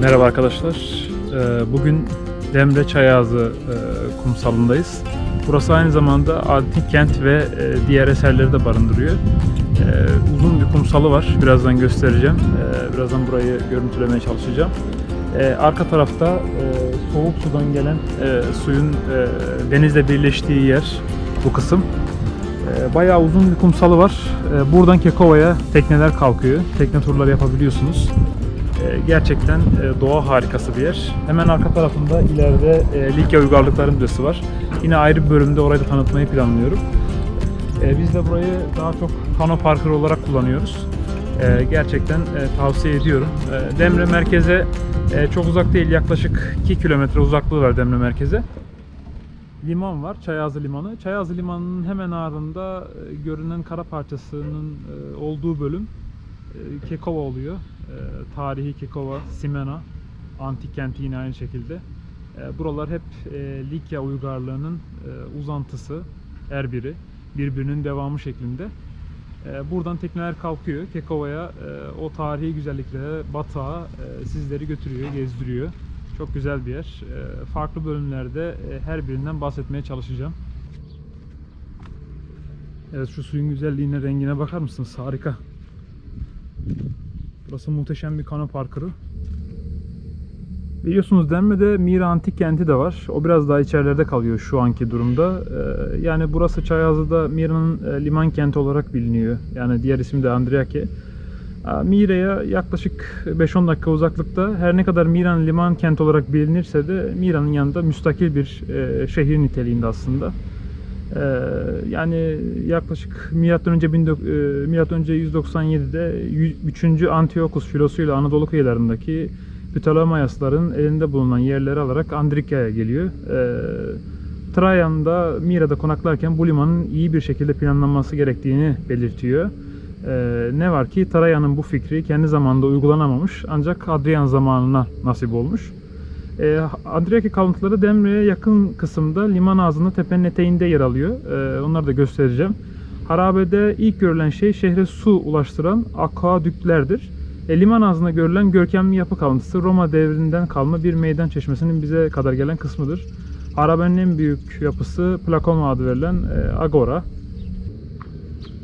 Merhaba arkadaşlar. Ee, Bugün Demre Çayazı e, kumsalındayız. Burası aynı zamanda antik kent ve e, diğer eserleri de barındırıyor. Ee, Uzun bir kumsalı var. Birazdan göstereceğim. Ee, Birazdan burayı görüntülemeye çalışacağım. Arka tarafta e, soğuk sudan gelen suyun denizle birleştiği yer bu kısım. Bayağı uzun bir kumsalı var. Buradan Kekova'ya tekneler kalkıyor. Tekne turları yapabiliyorsunuz. Gerçekten e, doğa harikası bir yer. Hemen arka tarafında ileride e, Likya Uygarlıkları Müzesi var. Yine ayrı bir bölümde orayı da tanıtmayı planlıyorum. Ee, Biz de burayı daha çok kano parkuru olarak kullanıyoruz. Gerçekten e, tavsiye ediyorum. Demre merkeze e, çok uzak değil. Yaklaşık 2 kilometre uzaklığı var Demre merkeze. Liman var, Çayazı Limanı. Çayazı Limanı'nın hemen ardında e, görünen kara parçasının e, olduğu bölüm e, Kekova oluyor. E, Tarihi Kekova, Simena, antik kenti yine aynı şekilde. E, Buralar hep e, Likya uygarlığının e, uzantısı, her biri. Birbirinin devamı şeklinde. E, Buradan tekneler kalkıyor. Kekova'ya e, o tarihi güzelliklere, batağa sizleri götürüyor, gezdiriyor. Çok güzel bir yer. Farklı bölümlerde her birinden bahsetmeye çalışacağım. Evet şu suyun güzelliğine, rengine bakar mısınız? Harika. Burası muhteşem bir kano parkuru. Biliyorsunuz Denme'de Mira Antik Kenti de var. O biraz daha içerilerde kalıyor şu anki durumda. Ee, yani burası Çayazı'da Mira'nın e, liman kenti olarak biliniyor. Yani diğer ismi de Andriake. Aa, Mira'ya yaklaşık 5-10 dakika uzaklıkta her ne kadar Mira'nın liman kenti olarak bilinirse de Mira'nın yanında müstakil bir e, şehir niteliğinde aslında. Ee, yani yaklaşık milattan önce 19 e, milattan önce 197'de 3. Antiochus filosuyla Anadolu kıyılarındaki Ptolemaiosların elinde bulunan yerleri alarak Andrikya'ya geliyor. Ee, Trajan'da Mira'da konaklarken bu limanın iyi bir şekilde planlanması gerektiğini belirtiyor. Ee, ne var ki Trajan'ın bu fikri kendi zamanında uygulanamamış ancak Adrian zamanına nasip olmuş. E, Andriaki kalıntıları Demre'ye yakın kısımda liman ağzında tepenin eteğinde yer alıyor. E, onları da göstereceğim. Harabede ilk görülen şey şehre su ulaştıran akvadüklerdir. E, liman ağzında görülen görkemli yapı kalıntısı Roma devrinden kalma bir meydan çeşmesinin bize kadar gelen kısmıdır. Harabenin en büyük yapısı Plakoma adı verilen e, Agora.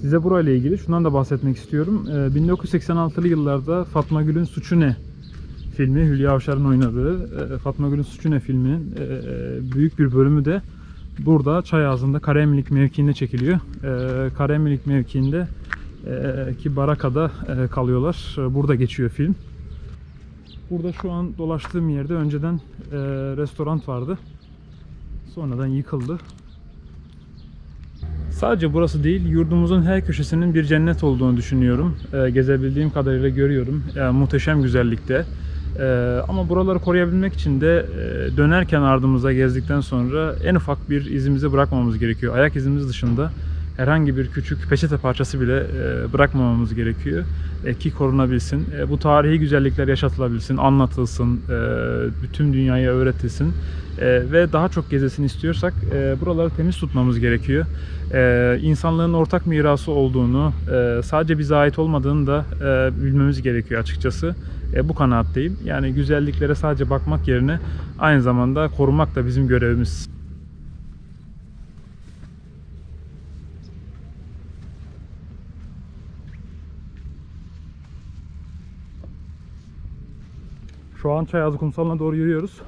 Size burayla ilgili şundan da bahsetmek istiyorum. E, 1986'lı yıllarda Fatma Gül'ün Suçu Ne filmi Hülya Avşar'ın oynadığı e, Fatma Gül'ün Suçu Ne filminin e, e, büyük bir bölümü de burada Çayazı'nda Karemlik mevkiinde çekiliyor. Karemlik mevkiinde ki Baraka'da kalıyorlar. Burada geçiyor film. Burada şu an dolaştığım yerde önceden restoran vardı. Sonradan yıkıldı. Sadece burası değil, yurdumuzun her köşesinin bir cennet olduğunu düşünüyorum. E, gezebildiğim kadarıyla görüyorum. E, muhteşem güzellikte. E, ama buraları koruyabilmek için de e, dönerken ardımıza gezdikten sonra en ufak bir izimizi bırakmamamız gerekiyor. Ayak izimiz dışında herhangi bir küçük peçete parçası bile e, bırakmamamız gerekiyor e, ki korunabilsin. E, bu tarihi güzellikler yaşatılabilsin, anlatılsın, bütün dünyaya öğretilsin ve daha çok gezesini istiyorsak buraları temiz tutmamız gerekiyor. İnsanlığın ortak mirası olduğunu, sadece bize ait olmadığını da bilmemiz gerekiyor açıkçası. Bu kanaatteyim. Yani güzelliklere sadece bakmak yerine aynı zamanda korumak da bizim görevimiz. Şu an Çayazı Kumsalı'na doğru yürüyoruz.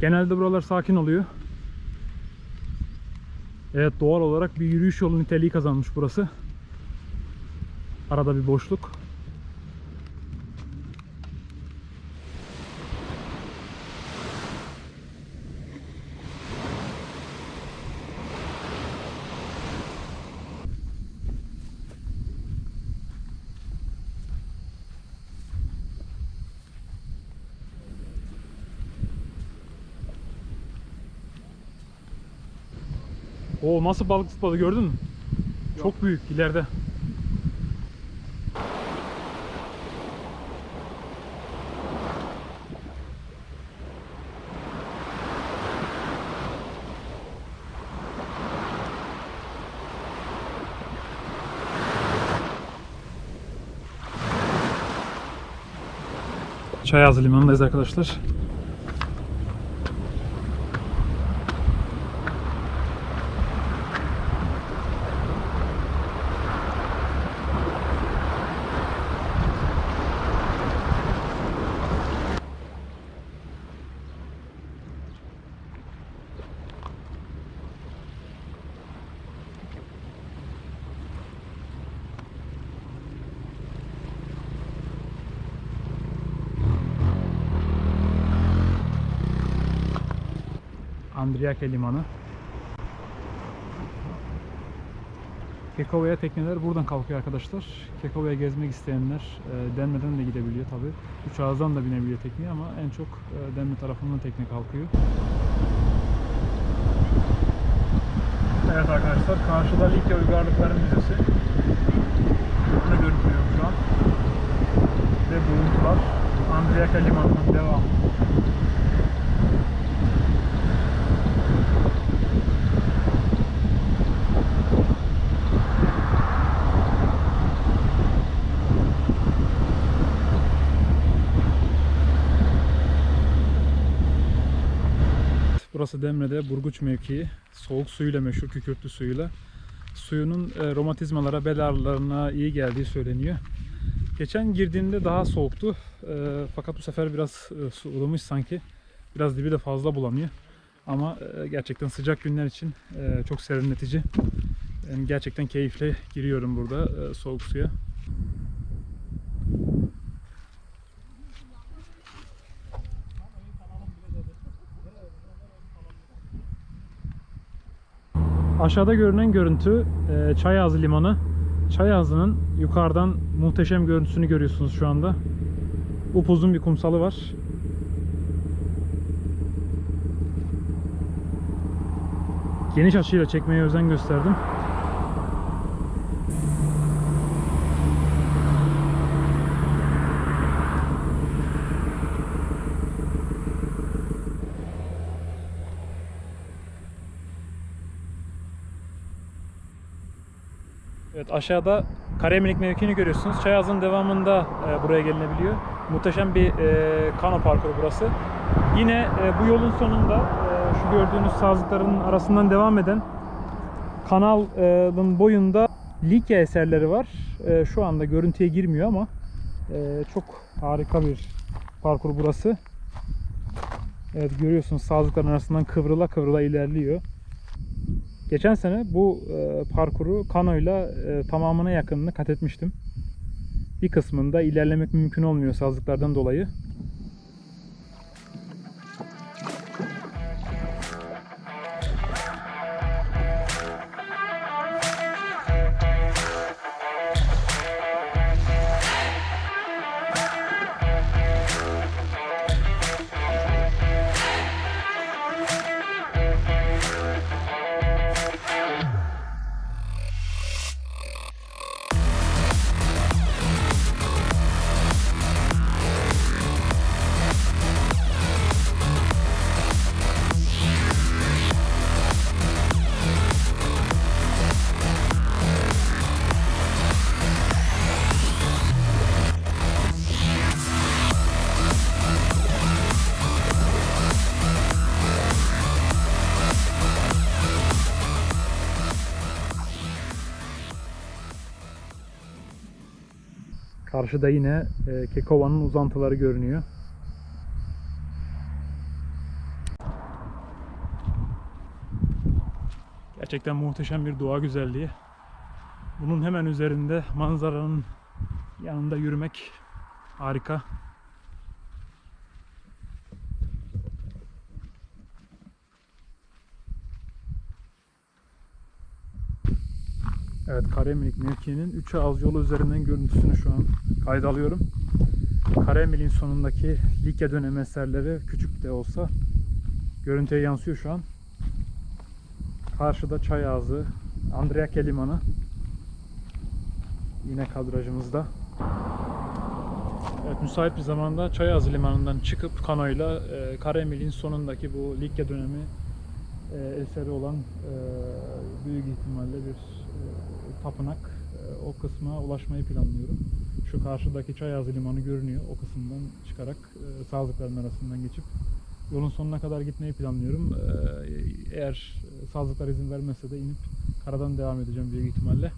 Genelde buralar sakin oluyor. Evet doğal olarak bir yürüyüş yolu niteliği kazanmış burası. Arada bir boşluk. O nasıl balık tutmadı gördün mü? Yok. Çok büyük ileride. Çayazı limanındayız arkadaşlar. Andriyake Limanı. Kekova'ya tekneler buradan kalkıyor arkadaşlar. Kekova'ya gezmek isteyenler e, Denme'den de gidebiliyor tabi. Üç ağızdan da binebiliyor tekneye ama en çok e, Denme tarafından tekne kalkıyor. Evet arkadaşlar karşıda Likya Uygarlıkları Müzesi. Bunu görünüyor şu an. Ve buluntular. Andriyaka Limanı'nın devamı. Burası Demre'de Burguç mevkii. Soğuk suyuyla meşhur kükürtlü suyuyla. Suyunun e, romatizmalara, bel ağrılarına iyi geldiği söyleniyor. Geçen girdiğimde daha soğuktu. E, fakat bu sefer biraz e, su ılımış sanki. Biraz dibi de fazla bulanıyor. Ama e, gerçekten sıcak günler için e, çok serinletici. Yani gerçekten keyifle giriyorum burada e, soğuk suya. Aşağıda görünen görüntü e, Çayazı Limanı. Çayazı'nın yukarıdan muhteşem görüntüsünü görüyorsunuz şu anda. Upuzun bir kumsalı var. Geniş açıyla çekmeye özen gösterdim. Evet aşağıda Kareminik mevkini görüyorsunuz. Çayaz'ın devamında e, buraya gelinebiliyor. Muhteşem bir e, kano parkuru burası. Yine e, bu yolun sonunda e, şu gördüğünüz sazlıkların arasından devam eden kanalın boyunda Likya eserleri var. E, şu anda görüntüye girmiyor ama e, çok harika bir parkur burası. Evet görüyorsunuz sazlıkların arasından kıvrıla kıvrıla ilerliyor. Geçen sene bu e, parkuru kanoyla e, tamamına yakınını kat etmiştim. Bir kısmında ilerlemek mümkün olmuyor sazlıklardan dolayı. Karşıda yine e, Kekova'nın uzantıları görünüyor. Gerçekten muhteşem bir doğa güzelliği. Bunun hemen üzerinde manzaranın yanında yürümek harika. Evet Karemilik mevkiinin 3 ağız yolu üzerinden görüntüsünü şu an kayda alıyorum. Karemil'in sonundaki Likya dönemi eserleri küçük de olsa görüntüye yansıyor şu an. Karşıda Çay Ağzı, Andriyake Limanı yine kadrajımızda. Evet, müsait bir zamanda Çayazı Limanı'ndan çıkıp kanoyla e, Karemil'in sonundaki bu Likya dönemi e, eseri olan e, büyük ihtimalle bir tapınak e, o kısma ulaşmayı planlıyorum. Şu karşıdaki Çayazı Limanı görünüyor. O kısımdan çıkarak e, sazlıkların arasından geçip yolun sonuna kadar gitmeyi planlıyorum. E, eğer e, sazlıklar izin vermezse de inip karadan devam edeceğim büyük ihtimalle.